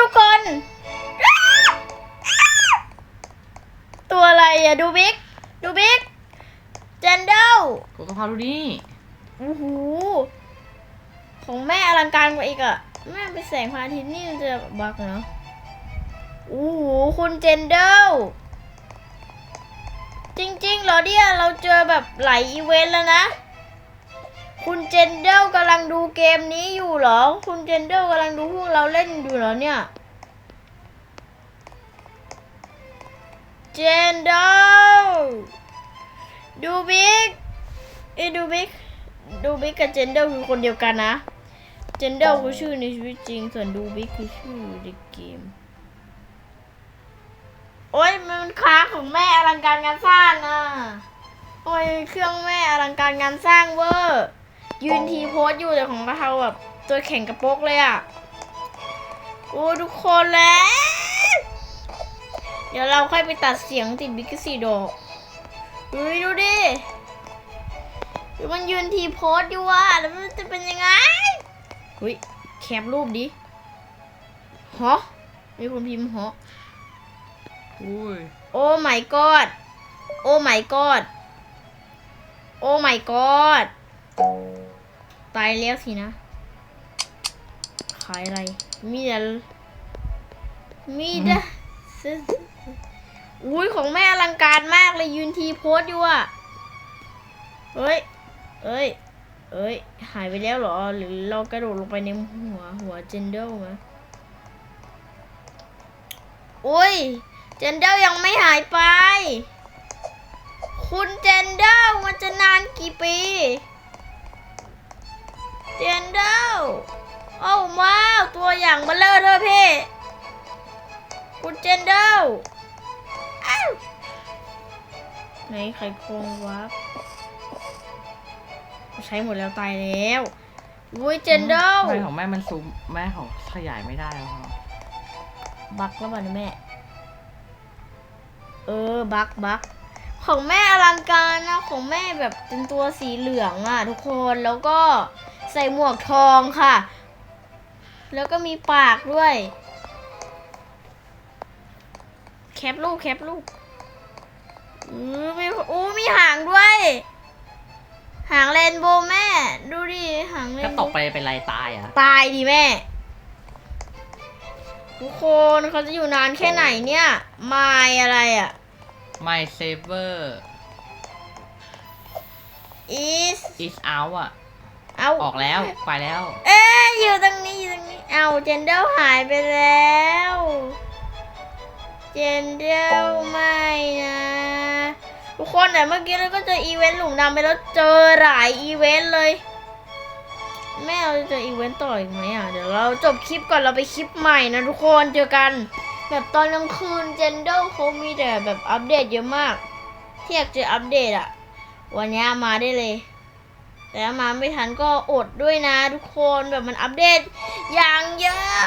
ทุกคน ตัวอะไรอะดูบิ๊ก ดูบิ๊ก เจนเดลกูกะเพราดูนี่โอ้โหของแม่อลังการกว่าอีกอะแม่ไปแสงพระอาทิตย์นี่มันจะบักเนาะโอ้โหคุณเจนเดลจริงๆเหรอเนี่ยเราเจอแบบหลายอีเวนต์แล้วนะ คุณเจนเดลกำลังดูเกมนี้อยู่ เหรอ คุณเจนเดลกำลังดูพวกเราเล่นอยู่เหรอเนี่ย เจนเดลดูบิ๊กเอยดูบิ๊กดูบิ๊กกับเจนเดลคือคนเดียวกันนะ เจนเดลคือชื่อในชีวิตจริง ส่วนดูบิ๊กคือชื่อในเกม โอ้ยมันค้าของแม่อลังการงานสร้างอะ โอ้ยเครื่องแม่อลังการงานสร้างเวอร์ยืนทีโพสอยู่แต่ของเราแบบ ตัวแข็งกระโปกเลยอะโอ้ทุกคนแล้ว เดี๋ยวเราค่อยไปตัดเสียงติดบิ๊กซี่ดอกเฮ้ยดูดิดูมันยืนทีโพสอยู่อะแล้วมันจะเป็นยังไงเฮ้ยแคปรูปดิฮะมีคนพิมพ์ฮะอุ้ยโอ้ my god โอ้ my god โอ้ my god ตายแล้วสินะ ขายอะไร มีแต่มีแต่อุ้ยของแม่อลังการมากเลยยืนทีโพสอยู่อะเฮ้ยเอ้ย เอ้ย หายไปแล้วเหรอ หรือเรากระโดดลงไปในหัวหัวเจนเดลมะอุ้ย เจนเดลยังไม่หายไป คุณเจนเดลมันจะนานกี่ปี เจนเดลโอ้ว้าว ตัวอย่างเบลเลอร์เธอพี่คุณเจนเดลอ้าวไหนใครโครงวับใช้หมดแล้วตายแล้วอุ้ยเจนเดลทำไมของแม่มันซูมแม่ของขยายไม่ได้แล้วครับบักแล้วป่ะเนี่ยแม่ เออบักบักของแม่อลังการนะของแม่แบบเป็นตัวสีเหลืองอะทุกคนแล้วก็ใส่หมวกทองค่ะ แล้วก็มีปากด้วย แคปลูกแคปลูกอือมีอู้มีหางด้วย หางเรนโบว์แม่ ดูดิหางเรถ้านโบตว์กไปเป็นไรตายอะตายดิแม่ ทุกคนเขาจะอยู่นานแค่ไหนเนี่ยไมายอะไรอะ My Saver is is out อะ เอาออกแล้วไปแล้ว เอ๊ะอยู่ตรงนี้อยู่ตรงนี้ เอาเจนเดลหายไปแล้ว เจนเดลไม่นะ ทุกคนแต่เมื่อกี้เราก็เจออีเวนต์หลุมดำไปแล้วเจอหลายอีเวนต์เลย แม่เราจะเจออีเวนต์ต่ออีกไหมอะ เดี๋ยวเราจบคลิปก่อนเราไปคลิปใหม่นะทุกคนเจอกัน แบบตอนกลางคืนเจนเดลเขามีแต่แบบอัปเดตเยอะมากที่อยากจะอัปเดตอะ วันนี้มาได้เลย แต่ถ้ามาไม่ทันก็อดด้วยนะทุกคนแบบมันอัปเดตอย่างเยอะ